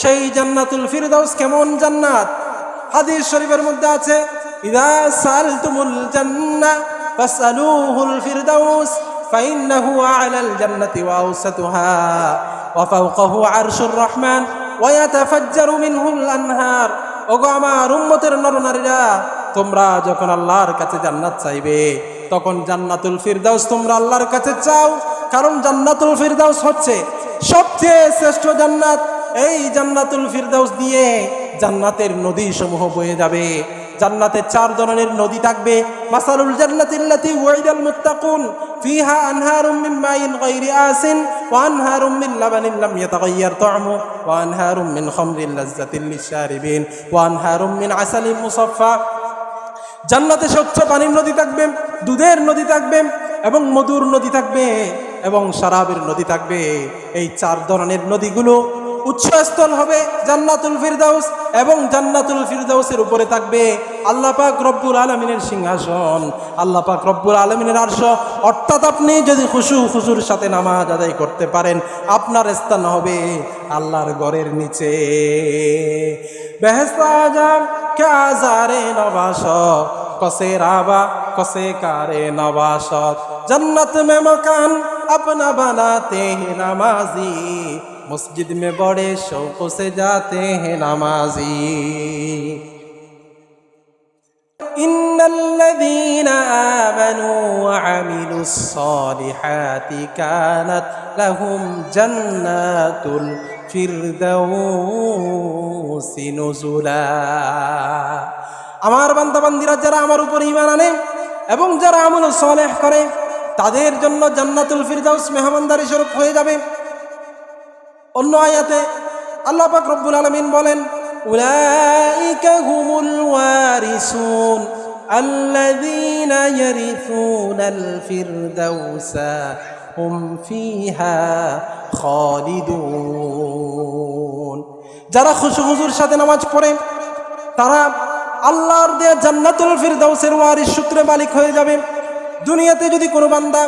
সেই জান্নাতুল ফিরদাউস কেমন জান্নাত? হাদিস শরীফের মধ্যে আছে, ইদা সালতুমুল জান্না ফাসআলুহুল ফিরদাউস, ফাইন্নাহু আলাল জান্নাতি ওয়া আওসাতুহা ওয়া ফাওকাহু আরশুর রহমান, ওয়া ইয়াতাফাজ্জারু মিনহুল আনহার। ওগো আমার উম্মতের নরনারীরা, তোমরা যখন আল্লাহর কাছে জান্নাত চাইবে, তখন জান্নাতুল ফিরদাউস তোমরা আল্লাহর কাছে চাও, কারণ জান্নাতুল ফিরদাউস হচ্ছে সবচেয়ে শ্রেষ্ঠ জান্নাত। এই জান্নাতুল ফিরদাউস দিয়ে জান্নাতের নদী সমূহ বয়ে যাবে। জান্নাতে চার ধরনের নদী থাকবে। মাসালুল জান্নাতিল্লাতি ওয়াইদাল মুত্তাকুন। ফিহা আনহারুম মিন মাইন গায়রি আসিন ওয়া আনহারুম মিন লাবানিন লাম ইয়াতাগায়্যার তা'মু ওয়া আনহারুম মিন খামরিন লাযযাতিল লিশারিবিন ওয়া আনহারুম মিন আসালিন মুসাফফা। জান্নাতে স্বচ্ছ পানির নদী থাকবে, দুধের নদী থাকবে এবং মধুর নদী থাকবে এবং শরাবের নদী থাকবে। এই চার ধরনের নদীগুলো উৎসস্থল হবে জান্নাতুল ফিরদাউস এবং জান্নাতুল ফিরদাউসের উপরে থাকবে আল্লাহ পাক রব্বুল আলমিনের সিংহাসন। আল্লাহ পাক রব্বুল আলমিনের আরশ। অর্থাৎ আপনি যদি খুশু খুশুর সাথে নামাজ আদায় করতে পারেন, আপনার স্থান হবে আল্লাহর ঘরের নিচে। বেহেস্তা কে নবাস কসে রাবা, কসে কারে নবাসত? जन्नत में मकान अपना बनाते हैं नमाजी मस्जिद में बड़े शौक से जाते हैं नमाजी إن الذين آمنوا وعملوا الصالحات كانت لهم جنات الفردوس نزلا আমার বান্দাবান্দিরা যারা আমার উপর ইমান আনে এবং যারা আমল সলেহ করে তাদের জন্য জান্নাতুল ফিরদাউস মেহমানদারি স্বরূপ হয়ে যাবে অন্য আয়াতে আল্লাহ পাক রব্বুল আলমিন বলেন উলাইকা হুমুল ওয়ারিসুন الذين يرثون الفردوس هم فيها خالدون যারা খুশু হুজুর সাথে নামাজ পড়ে তারা আল্লাহর দেয়া জান্নাতুল ফিরদাউসের ওয়ারিস সূত্রে মালিক হয়ে যাবে দুনিয়াতে যদি কোনো বান্দা,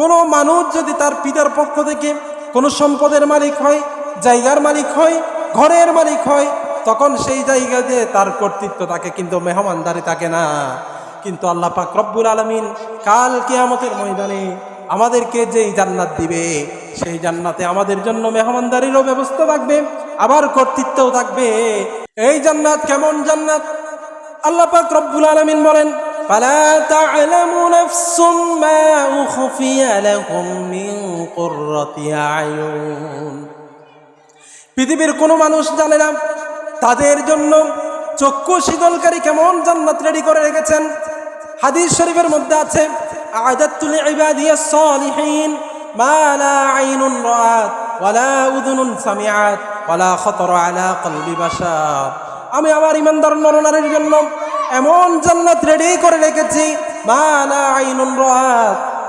কোনো মানুষ যদি তার পিতার পক্ষ থেকে কোনো সম্পদের মালিক হয়, জায়গার মালিক হয়, ঘরের মালিক হয়, তখন সেই জায়গাতে তার কর্তৃত্ব তাকে কিন্তু মেহমানদারি থাকে না। কিন্তু আল্লাহ পাক রব্বুল আলমিন কাল কিয়ামতের ময়দানে আমাদেরকে যেই জান্নাত দিবে, সেই জান্নাতে আমাদের জন্য মেহমানদারিরও ব্যবস্থা থাকবে, আবার কর্তৃত্বও থাকবে। এই জান্নাত কেমন জান্নাত? আল্লাহ পাক রব্বুল আলমিন বলেন فلا تعلم نفس ما أخفي لهم من قرة أعين পৃথিবীর কোনো মানুষ জানে না তাদের জন্য চক্ষু শীতলকারী কেমন জান্নাত রেডি করে রেখেছেন হাদিস শরীফের মধ্যে আছে আদাতুল ইবাদিয়াস সালিহিন মা লা আইনুন রাআত ওয়ালা উযুনুন সামিআত ওয়ালা খাতারা আলা কলবি বাশার আমি আমার ইমানদার নরনারীর জন্য এমন জান্নাত রেডি করে রেখেছি।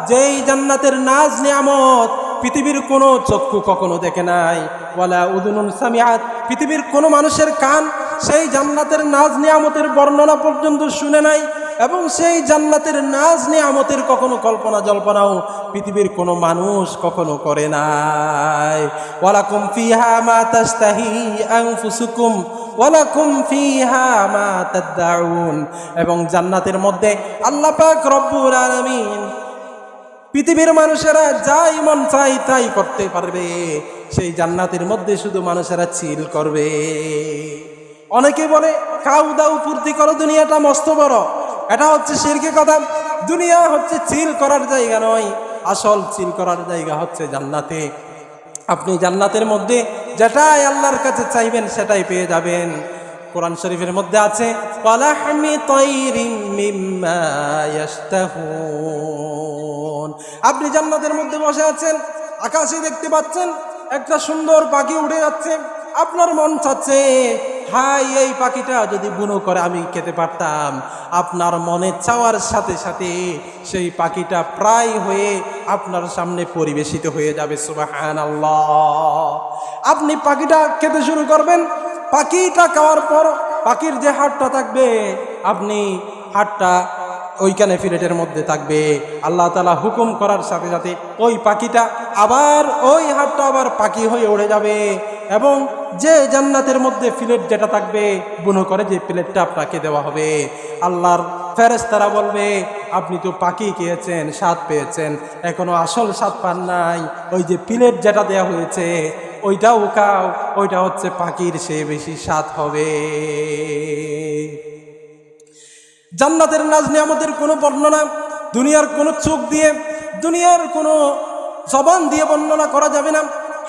যেই জান্নাতের নাজ নিয়ামত পৃথিবীর কোনো চক্ষু কখনো দেখে নাই। ওয়ালা উদুনুন সামিয়াত পৃথিবীর কোনো মানুষের কান সেই জান্নাতের নাজ নিয়ামতের বর্ণনা পর্যন্ত শুনে নাই এবং সেই জান্নাতের নাজ নিয়ামতের কখনো কল্পনা জল্পনাও পৃথিবীর কোনো মানুষ কখনো করে নাই। ওয়ালাকুম ফিহা মা তাস্তাহি আনফুসুকুম। এবং জান্নাতের মধ্যে আল্লাহ পাক রব্বুল আলামিন পৃথিবীর মানুষেরা যাই মন চাই তাই করতে পারবে। সেই জান্নাতের মধ্যে শুধু মানুষেরা চিল করবে। অনেকে বলে, কাউ দাউ ফুর্তি করো, দুনিয়াটা মস্ত বড়। এটা হচ্ছে শিরকে কথা। দুনিয়া হচ্ছে চিল করার জায়গা নয়, আসল চিল করার জায়গা হচ্ছে জান্নাতে। আপনি জান্নাতের মধ্যে যেটাই আল্লাহর কাছে চাইবেন, সেটাই পেয়ে যাবেন। কোরআন শরীফের মধ্যে আছে আপনি জান্নাতের মধ্যে বসে আছেন, আকাশে দেখতে পাচ্ছেন, একটা সুন্দর পাখি উড়ে যাচ্ছে, আপনার মন চাচ্ছে হাই এই পাখিটা যদি বুনো করে আমি খেতে পারতাম। আপনার মনে চাওয়ার সাথে সাথে সেই পাখিটা প্রায় হয়ে আপনার সামনে পরিবেশিত হয়ে যাবে সুবাহান আপনি পাখিটা খেতে শুরু করবেন, পাখিটা খাওয়ার পর পাখির যে হাটটা থাকবে, আপনি হাটটা ওইখানে ফিলেটের মধ্যে থাকবে। আল্লাহ তালা হুকুম করার সাথে সাথে ওই পাখিটা আবার ওই হাটটা আবার পাখি হয়ে উড়ে যাবে। এবং যে জান্নাতের মধ্যে প্লেট যেটা থাকবে বুনো করে যে প্লেটটা আপনাকে দেওয়া হবে। আল্লাহর ফেরেস তারা বলবে, আপনি তো পাখি খেয়েছেন, স্বাদ পেয়েছেন, এখনও আসল স্বাদ পান নাই। ওই যে প্লেট যেটা দেওয়া হয়েছে, ওইটাও কাও ওইটা হচ্ছে পাখির সে বেশি স্বাদ হবে। জান্নাতের নাজ নিয়ামতের কোনো বর্ণনা, দুনিয়ার কোনো চোখ দিয়ে, দুনিয়ার কোনো জবান দিয়ে বর্ণনা করা যাবে না।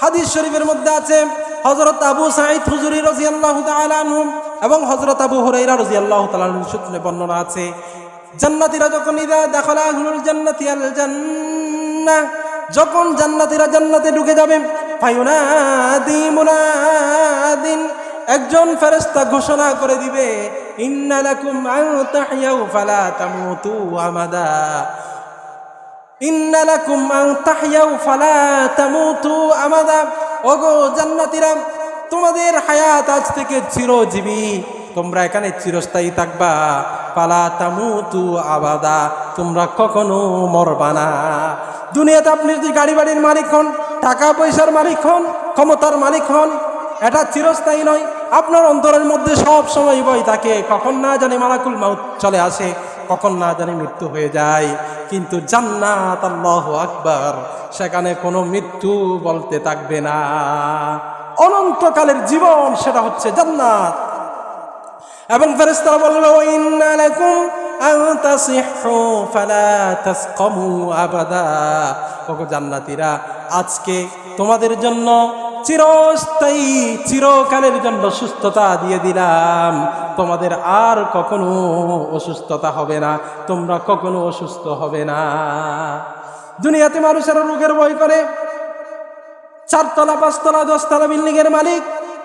হাদিস শরীফের মধ্যে আছে হজরত আবু সাইদ হুজুরি রাজি আল্লাহ আনহুম এবং হজরত আবু হরাইরা রাজি আল্লাহ তালুর সূত্রে বর্ণনা আছে, জান্নাতিরা যখন ইদা দেখালা আহলুল জান্নাতি আল জান্নাহ, যখন জান্নাতিরা জান্নাতে ঢুকে যাবে, ফায়ুনাদি মুনাদিন, একজন ফেরেশতা ঘোষণা করে দিবে ইন্নালাকুম আন তাহইয়াউ ফালা তামুতু আমাদা। ইন্নালাকুম আন তাহইয়াউ ফালা তামুতু আমাদা। ওগো জান্নাতীরা, তোমাদের হায়াত আজ থেকে চিরজীবী। তোমরা এখানে চিরস্থায়ী থাকবা। পালা তামু তু আবাদা, তোমরা কখনো মরবা না। দুনিয়াতে আপনি যদি গাড়ি বাড়ির মালিক হন টাকা পয়সার মালিক হন, ক্ষমতার মালিক হন, এটা চিরস্থায়ী নয়। আপনার অন্তরের মধ্যে সব সময় বই থাকে। কখন না জানে মালাকুল মাউত চলে আসে। কখন না জানি মৃত্যু হয়ে যায়। কিন্তু জান্নাত আল্লাহ আকবার, সেখানে কোনো মৃত্যু বলতে থাকবে না। অনন্তকালের জীবন সেটা হচ্ছে জান্নাত। এবং ফেরেশতারা বলবে, "ওয়া ইন্না লাকুম আন তাসিহু, ফালা তাসকামু আবাদা। ওগো জান্নাতীরা, আজকে তোমাদের জন্য চিরস্থায়ী, চিরকালের জন্য সুস্থতা দিয়ে দিলাম। তোমাদের আর কখনো অসুস্থতা হবে না, তোমরা কখনো অসুস্থ হবে না। দুনিয়াতে মানুষেরা রোগের ভয় করে। চারতলা, পাঁচতলা, দশতলা বিল্ডিং এর মালিক।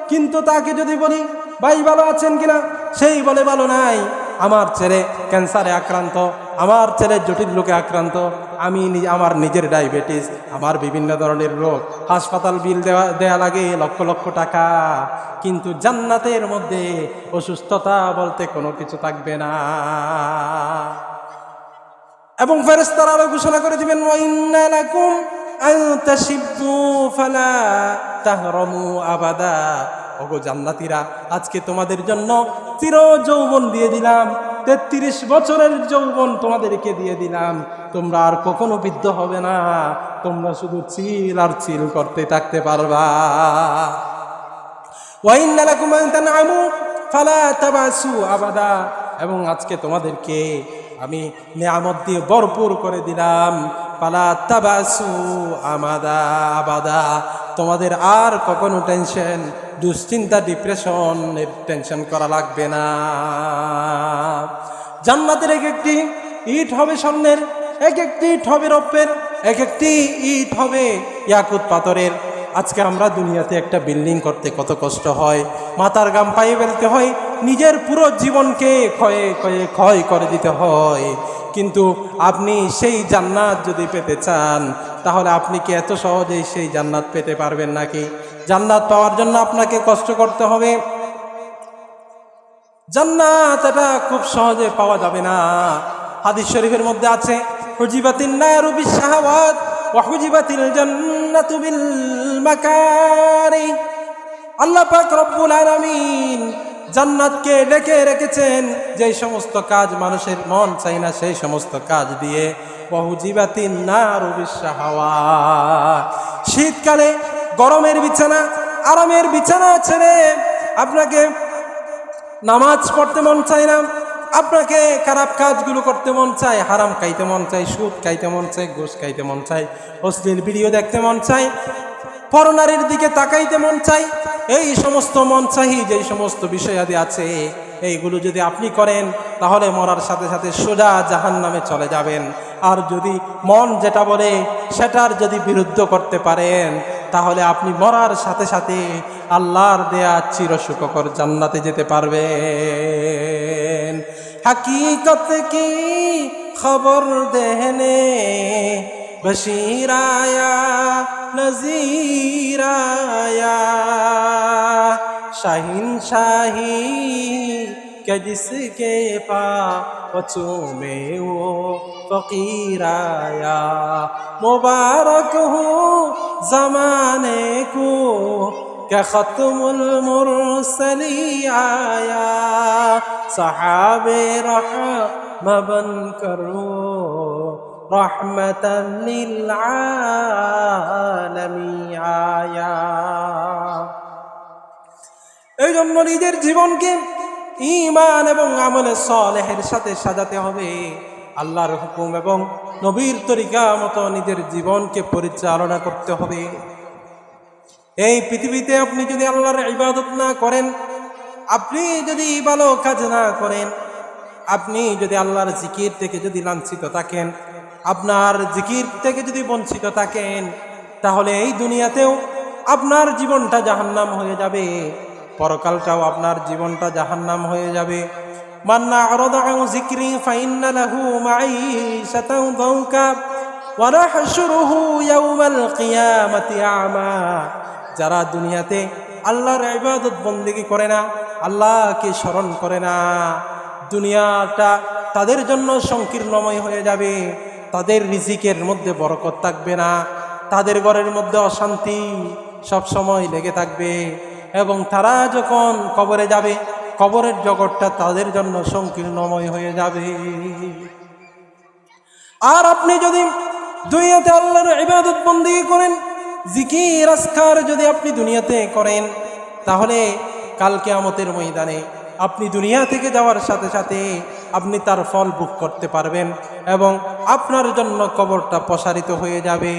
কিন্তু তাকে যদি বলি, ভাই, ভালো আছেন কিনা? সেই বলে, ভালো নাই। আমার ছেলে ক্যান্সারে আক্রান্ত, আমার ছেলে জটিল রোগে আক্রান্ত, আমি আমার নিজের ডায়াবেটিস, আমার বিভিন্ন ধরনের রোগ, হাসপাতাল বিল দেওয়া, দেয়া লাগে লক্ষ লক্ষ টাকা। কিন্তু জান্নাতের মধ্যে অসুস্থতা বলতে কোনো কিছু থাকবে না। এবং ফেরেস্তারা আরও ঘোষণা করে দিবেন আবাদা। ওগো জান্নাতীরা, আজকে তোমাদের জন্য চির যৌবন দিয়ে দিলাম। তেত্রিশ বছরের যৌবন তোমাদেরকে দিয়ে দিলাম। তোমরা আর কখনো বৃদ্ধ হবে না। তোমরা শুধু চিল আর চিল করতে থাকতে পারবা। আবাদা। এবং আজকে তোমাদেরকে আমি নিয়ামত দিয়ে ভরপুর করে দিলাম। পালা তাবাসু আমাদা আবাদা। তোমাদের আর কখনো টেনশন দুশ্চিন্তা ডিপ্রেশনের টেনশন করা লাগবে না। জান্নাতের এক একটি ইট হবে স্বর্ণের, এক একটি ইট হবে রৌপ্যের, এক একটি ইট হবে ইয়াকুত পাথরের। আজকে আমরা দুনিয়াতে একটা বিল্ডিং করতে কত কষ্ট হয়। মাথার গাম পায়ে ফেলতে হয়, নিজের পুরো জীবনকে ক্ষয়ে ক্ষয়ে ক্ষয় করে দিতে হয়। কিন্তু আপনি সেই জান্নাত যদি পেতে চান, তাহলে আপনি কি এত সহজেই সেই জান্নাত পেতে পারবেন নাকি? জান্নাত পাওয়ার জন্য আপনাকে কষ্ট করতে হবে। জান্নাত এটা খুব সহজে পাওয়া যাবে না। হাদিস শরীফের মধ্যে আছে আল্লাহ পাক রব্বুল জান্নাতকে ডেকে রেখেছেন, যেই সমস্ত কাজ মানুষের মন চাই না, সেই সমস্ত কাজ দিয়ে বহুজিবাতিন নারু বিশাহাওয়াত শীতকালে গরমের বিছানা, আরামের বিছানা ছেড়ে আপনাকে নামাজ পড়তে মন চায় না, আপনাকে খারাপ কাজগুলো করতে মন চায়, হারাম খাইতে মন চায়, সুদ খাইতে মন চায়, ঘুষ খাইতে মন চায়, অশ্লীল ভিডিও দেখতে মন চায় পরনারীর দিকে তাকাইতে মন চাই। এই সমস্ত মন চাহি যেই সমস্ত বিষয়াদি আছে, এইগুলো যদি আপনি করেন, তাহলে মরার সাথে সাথে সোজা জাহান নামে চলে যাবেন। আর যদি মন যেটা বলে, সেটার যদি বিরুদ্ধ করতে পারেন, তাহলে আপনি মরার সাথে সাথে আল্লাহর দেয়া চিরসুখকর জান্নাতে যেতে পারবেন। হাকিকত কি খবর দেহনে? বশিরায়া নজিরায়া শাহিন শাহি کہ جس کے پاچوں میں وہ فقیر آیا مبارک ہوں زمانے کو کہ ختم المرسلی آیا صحاب رحم بن کرو আলামি এই জন্য নিজের জীবনকে ইমান এবং আমলে সলেহের সাথে সাজাতে হবে। আল্লাহর হুকুম এবং নবীর তরিকা মতো নিজের জীবনকে পরিচালনা করতে হবে। এই পৃথিবীতে আপনি যদি আল্লাহর ইবাদত না করেন, আপনি যদি ভালো কাজ না করেন, আপনি যদি আল্লাহর জিকির থেকে যদি লাঞ্ছিত থাকেন আপনার জিকির থেকে যদি বঞ্চিত থাকেন, তাহলে এই দুনিয়াতেও আপনার জীবনটা জাহান্নাম হয়ে যাবে। পরকালটাও আপনার জীবনটা জাহান্নাম হয়ে যাবে। মান্না যারা দুনিয়াতে আল্লাহর ইবাদত বন্দেগী করে না, আল্লাহকে স্মরণ করে না, দুনিয়াটা তাদের জন্য সংকীর্ণময় হয়ে যাবে। তাদের রিজিকের মধ্যে বরকত থাকবে না। তাদের ঘরের মধ্যে অশান্তি সব সময় লেগে থাকবে এবং তারা যখন কবরে যাবে, কবরের জগৎটা তাদের জন্য সংকীর্ণময় হয়ে যাবে। আর আপনি যদি দুনিয়াতে আল্লাহর ইবাদত বন্দি করেন, জিকির আসকার যদি আপনি দুনিয়াতে করেন, তাহলে কালকে আমতের ময়দানে আপনি দুনিয়া থেকে যাওয়ার সাথে সাথে আপনি তার ফল বুক করতে পারবেন এবং আপনার জন্য কবরটা প্রসারিত হয়ে যাবে।